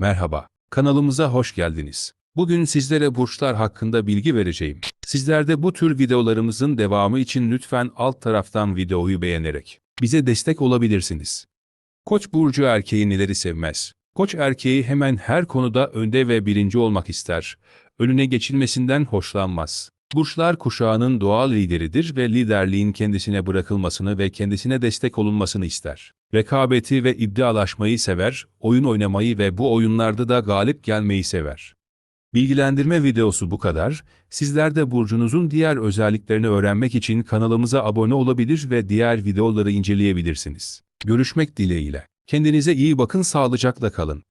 Merhaba, kanalımıza hoş geldiniz. Bugün sizlere burçlar hakkında bilgi vereceğim. Sizler de bu tür videolarımızın devamı için lütfen alt taraftan videoyu beğenerek bize destek olabilirsiniz. Koç burcu erkeği neleri sevmez? Koç erkeği hemen her konuda önde ve birinci olmak ister. Önüne geçilmesinden hoşlanmaz. Burçlar kuşağının doğal lideridir ve liderliğin kendisine bırakılmasını ve kendisine destek olunmasını ister. Rekabeti ve iddialaşmayı sever, oyun oynamayı ve bu oyunlarda da galip gelmeyi sever. Bilgilendirme videosu bu kadar. Sizler de burcunuzun diğer özelliklerini öğrenmek için kanalımıza abone olabilir ve diğer videoları inceleyebilirsiniz. Görüşmek dileğiyle. Kendinize iyi bakın, sağlıcakla kalın.